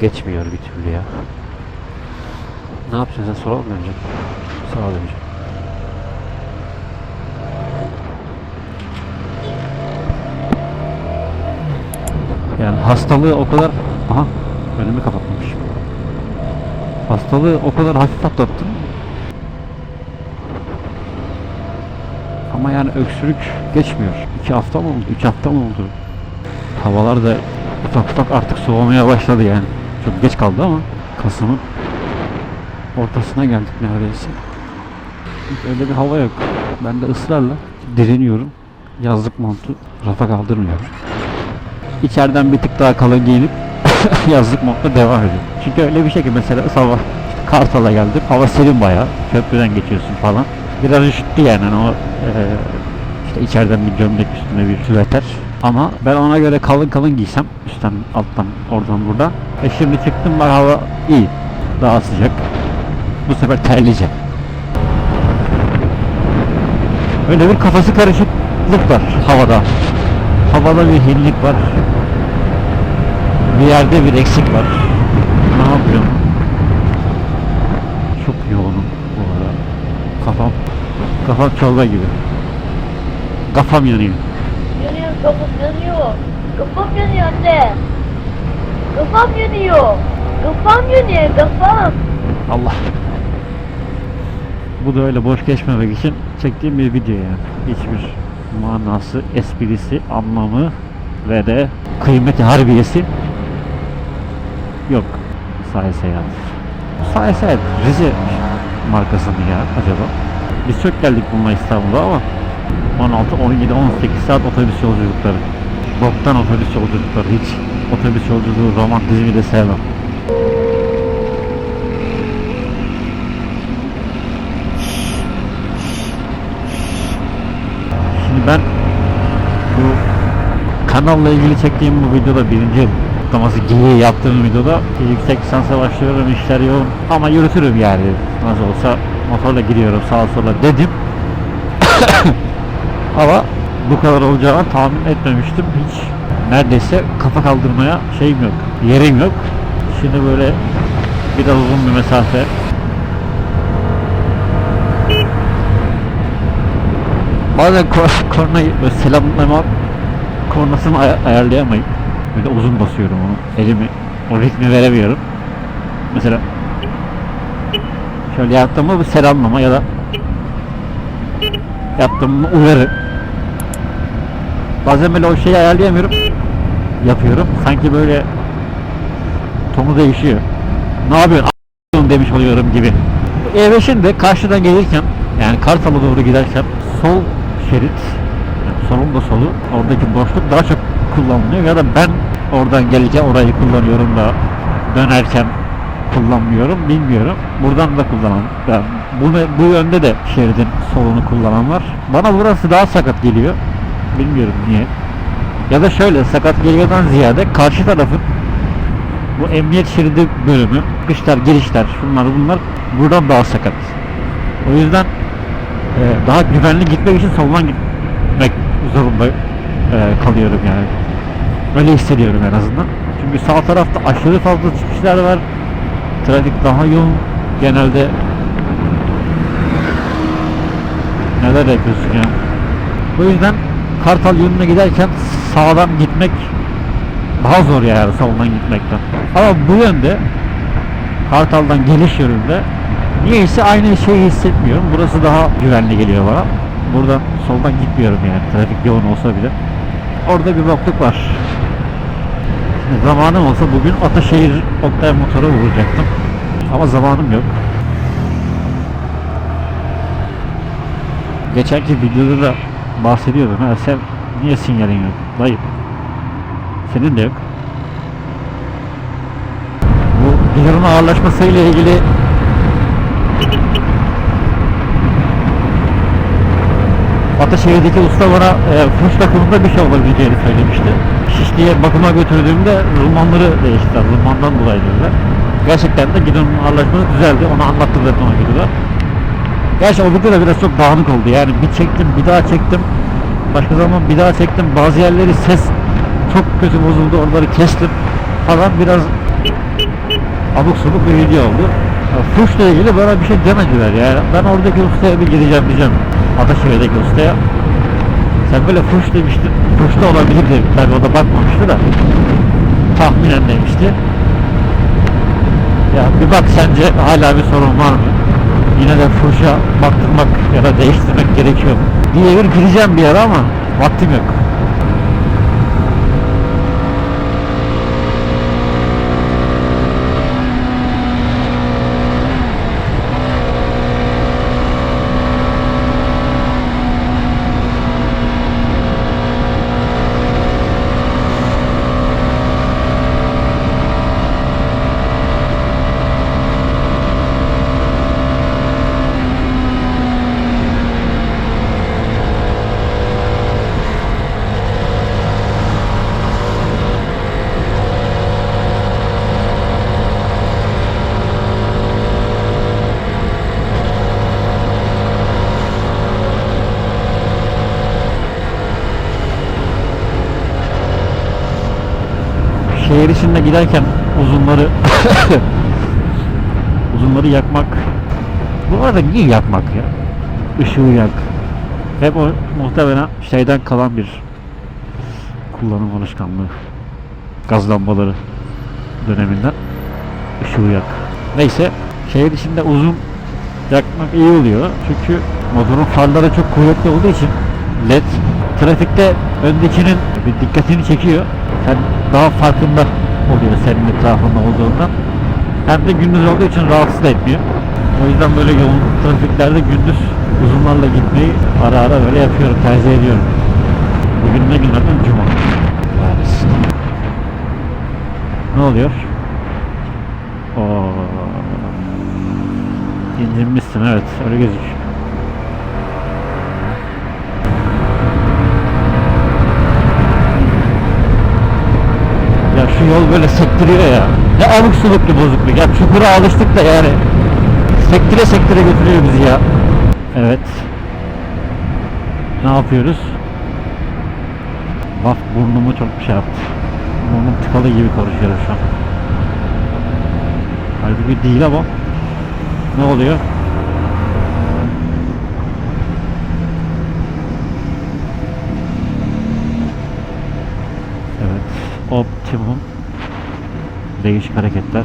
geçmiyor bir türlü ya. Ne yapacaksın sen sola mı döneceksin? Sağa döneceksin. Yani hastalığı o kadar... Aha önümü kapatmamış. Hastalığı o kadar hafif atlattım. Ama yani öksürük geçmiyor. İki hafta mı oldu? Üç hafta mı oldu? Havalar da ufak ufak artık soğumaya başladı yani. Çok geç kaldı ama Kasım'ın ortasına geldik neredeyse. Öyle bir hava yok. Ben de ısrarla direniyorum. Yazlık montu rafa kaldırmıyorum. İçeriden bir tık daha kalın giyinip yazlık montla devam ediyorum. Çünkü öyle bir şey ki mesela sabah işte Kartal'a geldim. Hava serin bayağı. Köprüden geçiyorsun falan. Biraz üşüttü yani o eee, işte içeriden bir gömlek üstüne bir süveter. Ama ben ona göre kalın kalın giysem üstten alttan oradan buradan. E şimdi çıktım bak hava iyi. Daha sıcak. Bu sefer terleyeceğim. Öyle bir kafası karışıklık var havada. Havada bir hinlik var. Bir yerde bir eksik var. Ne yapıyorum? Çok yoğunum bu arada. Kafam, kafam çorba gibi. Kafam yanıyor. Kafam yanıyor. Kafam yanıyor anne. Kafam yanıyor. Kafam yanıyor kafam. Allah. Bu da öyle boş geçmemek için çektiğim bir video yani. Hiçbir manası, esprisi, anlamı ve de kıymeti harbiyesi yok. Sayese yani. Sayese Rize markası mı ya acaba? Biz çok geldik bununla İstanbul'a ama 16, 17, 18 saat otobüs yolculukları. Boktan otobüs yolculukları hiç. Otobüs yolculuğu romantizmi de sevmem. Şimdi ben bu kanalla ilgili çektiğim bu videoda birinci yıl kutlaması geyiği yaptığım videoda yüksek lisansa başlıyorum işler yoğun ama yürütürüm yani nasıl olsa motorla gidiyorum sağa sola dedim ama bu kadar olacağını tahmin etmemiştim hiç neredeyse kafa kaldırmaya şeyim yok yerim yok şimdi böyle biraz uzun bir mesafe Bazen kor- kornayı böyle selamlama kornasını ay- ayarlayamayıp böyle uzun basıyorum onu. Elimi o ritmi veremiyorum. Mesela şöyle yaptığımda bir selamlama ya da yaptığımda uyarı. Bazen böyle o şeyi ayarlayamıyorum. Yapıyorum. Sanki böyle tonu değişiyor. Ne yapıyorsun? A**ın demiş oluyorum gibi. Bu E5'in de karşıdan gelirken yani Kartal'a doğru giderken sol şerit yani solun da solu oradaki boşluk daha çok kullanılıyor ya da ben oradan gelirken orayı kullanıyorum da dönerken kullanmıyorum bilmiyorum. Buradan da kullanan yani bunu bu yönde de şeridin solunu kullanan var. Bana burası daha sakat geliyor. Bilmiyorum niye. Ya da şöyle sakat geliyordan ziyade karşı tarafın bu emniyet şeridi bölümü, çıkışlar, girişler, şunlar bunlar buradan daha sakat. O yüzden e, daha güvenli gitmek için soldan gitmek zorunda e, kalıyorum yani. Öyle hissediyorum en azından. Çünkü sağ tarafta aşırı fazla çıkışlar var. Trafik daha yoğun. Genelde neler yapıyorsun ya. O yüzden Kartal yönüne giderken sağdan gitmek daha zor yani soldan gitmekten. Ama bu yönde Kartal'dan geliş yönünde niyeyse aynı şeyi hissetmiyorum. Burası daha güvenli geliyor bana. Buradan soldan gitmiyorum yani trafik yoğun olsa bile. Orada bir bokluk var. Şimdi zamanım olsa bugün Ataşehir Oktay motoru vuracaktım. Ama zamanım yok. Geçenki videoda da bahsediyordum. Ha, sen niye sinyalin yok? Dayı. Senin de yok. Bu bidonun ağırlaşması ile ilgili Ataşehir'deki usta bana e, fırç takımında bir şey olabileceğini söylemişti. Şişli'ye bakıma götürdüğümde rulmanları değiştiler. Rulmandan dolayı dediler. Gerçekten de gidonun ağırlaşması düzeldi. Onu anlattım zaten o videoda. Gerçi o video da biraz çok dağınık oldu. Yani bir çektim, bir daha çektim. Başka zaman bir daha çektim. Bazı yerleri ses çok kötü bozuldu. Onları kestim falan biraz abuk sabuk bir video oldu. Ya, Fuşla ilgili bana bir şey demediler yani. Ben oradaki ustaya bir gideceğim diyeceğim. Ataşehir'deki ustaya. Sen böyle fuş demiştin. Fuş da olabilir dedim. Tabii o da bakmamıştı da. Tahminen demişti. Ya bir bak sence hala bir sorun var mı? Fuşa baktırmak ya da değiştirmek gerekiyor bir gireceğim bir yere ama vaktim yok. şehir içinde giderken uzunları uzunları yakmak. Bu arada niye yakmak ya? Işığı yak. Hep o muhtemelen şeyden kalan bir kullanım alışkanlığı. Gaz lambaları döneminden ışığı yak. Neyse şehir içinde uzun yakmak iyi oluyor. Çünkü motorun farları çok kuvvetli olduğu için led trafikte öndekinin bir dikkatini çekiyor. Sen daha farkında oluyor senin etrafında olduğundan hem de gündüz olduğu için rahatsız etmiyor. O yüzden böyle yoğun trafiklerde gündüz uzunlarla gitmeyi ara ara böyle yapıyorum tercih ediyorum. Bugün ne günlerden cuma. Ne oluyor? Oo. İndirmişsin evet öyle gözüküyor şu yol böyle sektiriyor ya. Ne abuk subuk bir bozukluk. Ya çukura alıştık da yani. Sektire sektire götürüyor bizi ya. Evet. Ne yapıyoruz? Bak burnumu çok şey yaptı. Burnum tıkalı gibi konuşuyorum şu an. Halbuki değil ama. Ne oluyor? Evet. Optimum. Değişik hareketler.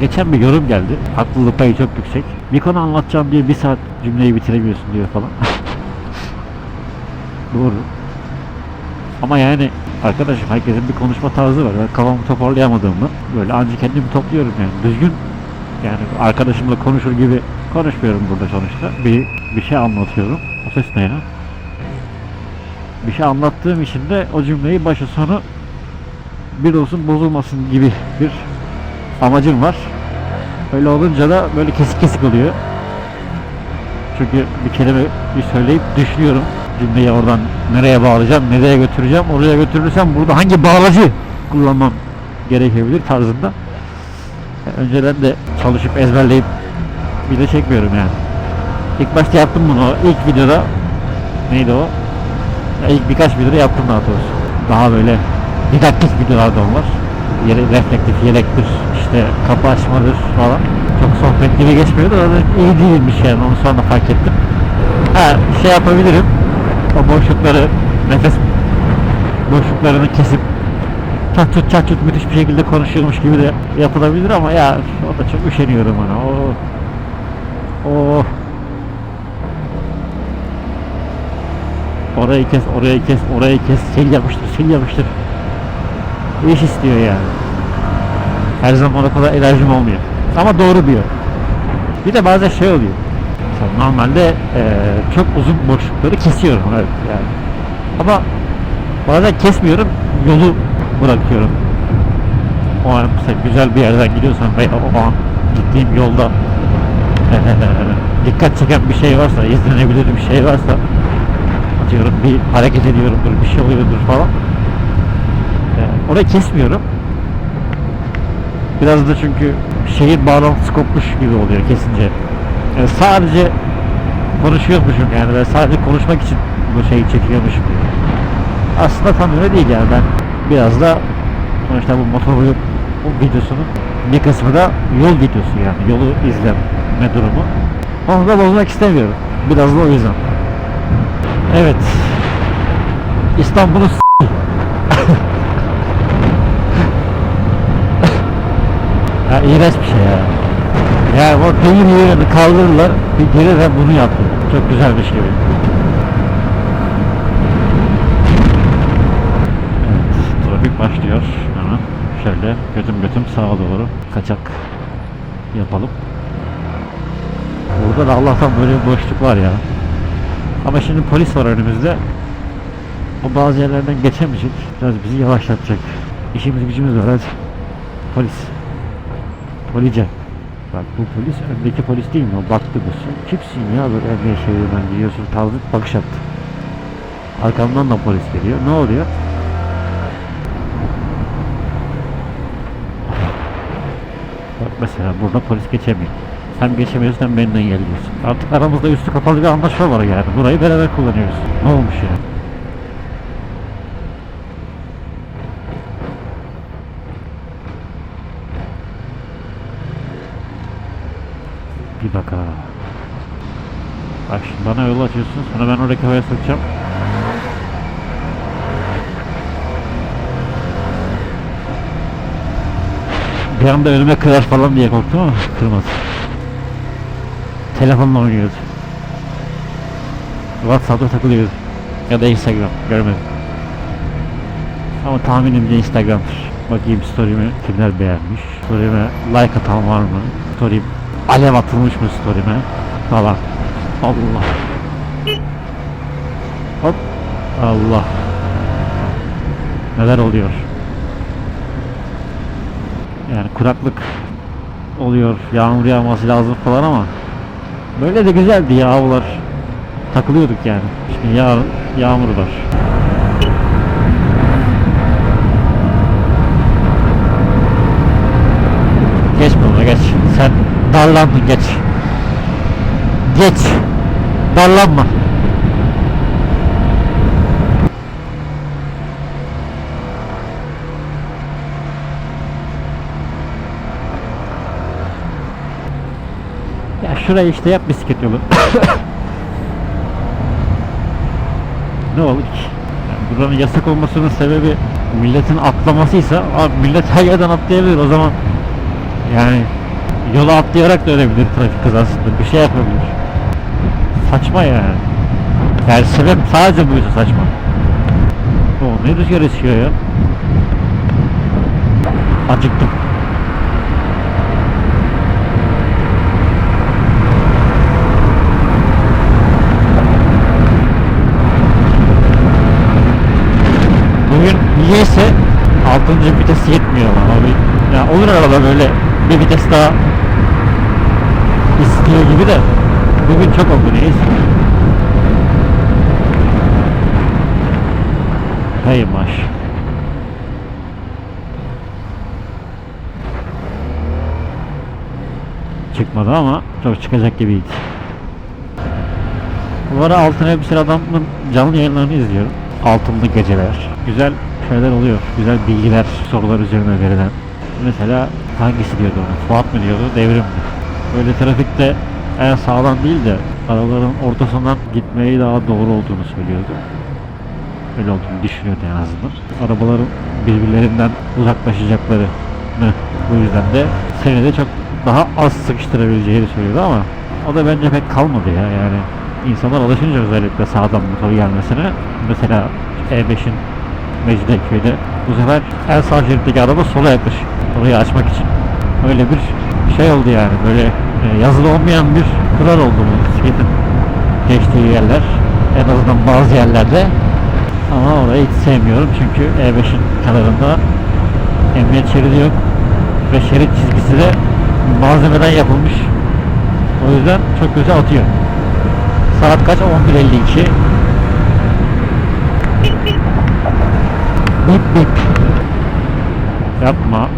Geçen bir yorum geldi. Haklılık payı çok yüksek. Bir konu anlatacağım diye bir saat cümleyi bitiremiyorsun diyor falan. Doğru. Ama yani arkadaşım herkesin bir konuşma tarzı var. Ben kafamı toparlayamadığımda böyle ancak kendimi topluyorum yani. Düzgün yani arkadaşımla konuşur gibi konuşmuyorum burada sonuçta. Bir, bir şey anlatıyorum. O ses ne ya? Bir şey anlattığım için de o cümleyi başı sonu bir olsun bozulmasın gibi bir amacım var. Öyle olunca da böyle kesik kesik oluyor. Çünkü bir kelime bir söyleyip düşünüyorum. Cümleyi oradan nereye bağlayacağım, nereye götüreceğim, oraya götürürsem burada hangi bağlacı kullanmam gerekebilir tarzında. Yani önceden de çalışıp ezberleyip video çekmiyorum yani. İlk başta yaptım bunu. İlk videoda neydi o? Ya ilk birkaç videoda yaptım daha doğrusu. Daha böyle didaktik videolar da var. Yere, reflektif yelektir, işte kapı açmadır falan. Çok sohbet gibi geçmiyordu. O da iyi değilmiş yani onu sonra fark ettim. Ha şey yapabilirim. O boşlukları, nefes boşluklarını kesip çat çut çat çut müthiş bir şekilde konuşuyormuş gibi de yapılabilir ama ya o da çok üşeniyorum ona. O, o Orayı kes, orayı kes, orayı kes, sil yapıştır, sil yapıştır. İş istiyor yani. Her zaman o kadar enerjim olmuyor. Ama doğru diyor. Bir de bazen şey oluyor. Normalde eee, çok uzun boşlukları kesiyorum evet yani. Ama bazen kesmiyorum, yolu bırakıyorum. O an mesela güzel bir yerden gidiyorsam veya o an gittiğim yolda dikkat çeken bir şey varsa, izlenebilir bir şey varsa atıyorum bir hareket ediyorumdur, bir şey oluyordur falan. Ee, orayı kesmiyorum. Biraz da çünkü şehir bağlantısı kopmuş gibi oluyor kesince. Yani sadece konuşuyormuşum yani ve sadece konuşmak için bu şeyi çekiyormuşum. Aslında tam öyle değil yani ben biraz da sonuçta bu motoru bu videosunun bir kısmı da yol videosu yani yolu izleme durumu. Onu da bozmak istemiyorum. Biraz da o yüzden. Evet. İstanbul'u ya iğrenç bir şey ya. Ya o demir yerini kaldırırlar, bir geri de bunu yaptı. Çok güzelmiş gibi. Evet, trafik başlıyor hemen. Şöyle götüm götüm sağa doğru kaçak yapalım. Burada da Allah'tan böyle bir boşluk var ya. Ama şimdi polis var önümüzde. O bazı yerlerden geçemeyecek. Biraz bizi yavaşlatacak. İşimiz gücümüz var hadi. Polis. Police. Bak bu polis öndeki polis değil mi? O baktı bu. Kimsin ya böyle emniyet şehrinden gidiyorsun tarzı bakış attı. Arkamdan da polis geliyor. Ne oluyor? Bak mesela burada polis geçemiyor. Hem geçemiyorsun hem beni engelliyorsun. Artık aramızda üstü kapalı bir anlaşma var yani. Burayı beraber kullanıyoruz. Ne olmuş ya? Bir bak ha. Bak şimdi bana yol açıyorsun sonra ben oradaki havaya sokacağım. Bir anda önüme kırar falan diye korktum ama kırmaz. Telefonla oynuyordu. Whatsapp'ta takılıyordu. Ya da Instagram görmedim. Ama tahminimce Instagram'dır. Bakayım story'mi kimler beğenmiş. Story'me like atan var mı? Story'm alev atılmış mı story'me? Falan. Allah. Hop. Allah. Neler oluyor? Yani kuraklık oluyor, yağmur yağması lazım falan ama böyle de güzeldi ya havalar. Takılıyorduk yani. Şimdi yarın yağmur var. Geç baba geç. Sen darlandın geç. Geç. Darlanma. Şurayı işte yap bisiklet yolu. ne olur ki? Yani buranın yasak olmasının sebebi milletin atlamasıysa abi millet her yerden atlayabilir o zaman yani yola atlayarak da ölebilir trafik kazasında bir şey yapabilir. Saçma yani. Yani sebep sadece buysa saçma. O ne rüzgar esiyor ya. Acıktım. Bugün niyeyse 6. vites yetmiyor ama bir, ya olur arada böyle bir vites daha istiyor gibi de bugün çok oldu neyse. Hey maş. Çıkmadı ama çok çıkacak gibiydi. Bu ara Altın Elbiseli Adam'ın canlı yayınlarını izliyorum. Altınlı geceler. Güzel şeyler oluyor. Güzel bilgiler sorular üzerine verilen. Mesela hangisi diyordu onu? Fuat mı diyordu? Devrim mi? Böyle trafikte eğer sağdan değil de arabaların ortasından gitmeyi daha doğru olduğunu söylüyordu. Öyle olduğunu düşünüyordu en azından. Arabaların birbirlerinden uzaklaşacakları bu yüzden de seni de çok daha az sıkıştırabileceğini söylüyordu ama o da bence pek kalmadı ya yani insanlar alışınca özellikle sağdan motor gelmesine mesela E5'in Mecidiyeköy'de bu sefer en sağ şeritteki araba sola yaklaşıyor orayı açmak için öyle bir şey oldu yani böyle e, yazılı olmayan bir kural oldu bu bisikletin geçtiği yerler en azından bazı yerlerde ama orayı hiç sevmiyorum çünkü E5'in kenarında emniyet şeridi yok ve şerit çizgisi de malzemeden yapılmış. O yüzden çok kötü atıyor. Saat kaç? 11.52. Bip bip. Yapma.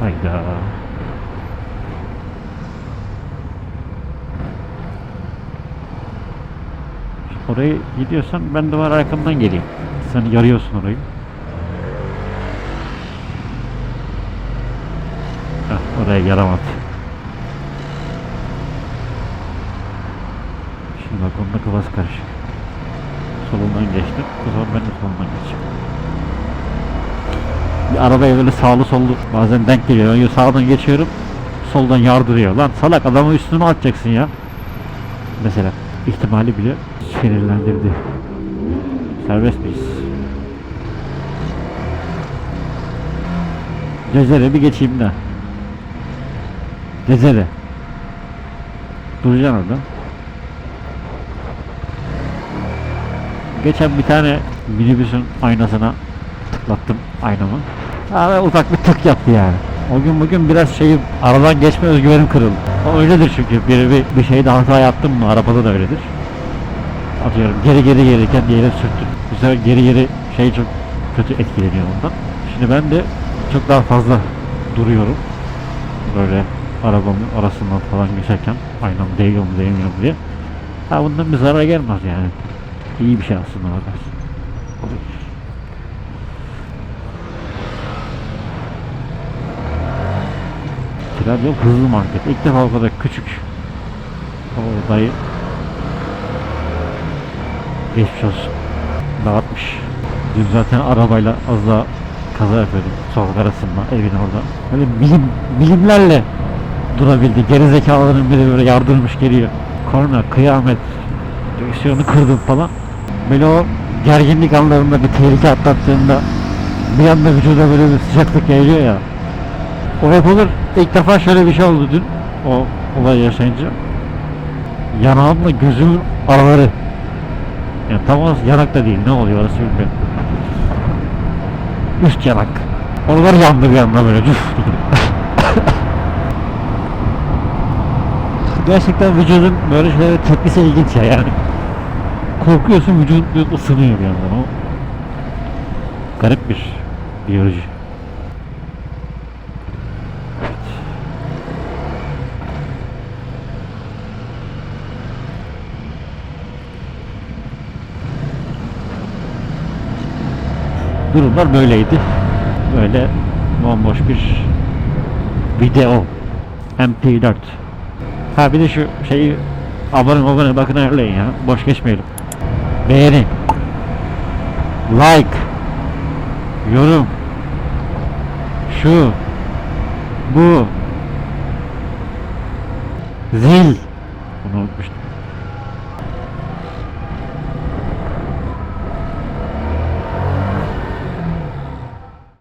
Hayda. Orayı gidiyorsan ben de var arkamdan geleyim. Sen yarıyorsun orayı. Heh, oraya yaramadı. Şimdi bak onda kafası karışık. Solundan geçtim. O zaman ben de solundan geçeceğim. Bir arabaya böyle sağlı sollu bazen denk geliyor. Ben sağdan geçiyorum. Soldan yardırıyor. Lan salak adamı üstüne atacaksın ya. Mesela ihtimali bile sinirlendirdi. Serbest miyiz? Cezere bir geçeyim de. Cezere. Duracaksın orada. Geçen bir tane minibüsün aynasına tıklattım aynamı. Abi ufak bir tık yaptı yani. O gün bugün biraz şeyim aradan geçme özgüvenim kırıldı. O öyledir çünkü biri bir, bir şeyde hata yaptım mı arabada da öyledir. Atıyorum geri geri gelirken diğeri sürttüm. Bu sefer geri geri şey çok kötü etkileniyor ondan. Şimdi ben de çok daha fazla duruyorum. Böyle arabamın arasından falan geçerken aynam değiyor mu değmiyor mu diye. Ha bundan bir zarar gelmez yani. İyi bir şey aslında bakarsın. Olur. Trendyol hızlı market. İlk defa o kadar küçük. O dayı geçmiş olsun. Dağıtmış. Dün zaten arabayla az daha kaza yapıyordum. Sokak arasında evin orada. Böyle bilim, bilimlerle durabildi. Geri zekaların biri böyle yardırmış geliyor. Korna, kıyamet, direksiyonu kırdım falan. Böyle o gerginlik anlarında bir tehlike atlattığında bir anda vücuda böyle bir sıcaklık yayılıyor ya. O hep olur. İlk defa şöyle bir şey oldu dün. O olay yaşayınca. Yanağımla gözümün araları. Yani tam orası yanak da değil. Ne oluyor orası bilmiyorum. Üst yanak. Oralar yandı bir anda böyle. Gerçekten vücudun böyle şeylere tepkisi ilginç ya yani. Korkuyorsun vücudun ısınıyor bir yandan o. Garip bir biyoloji. durumlar böyleydi. Böyle bomboş bir video MP4 Ha bir de şu şeyi abone abone bakın ayarlayın ya. Boş geçmeyelim. Beğeni. Like. Yorum. Şu. Bu. Zil.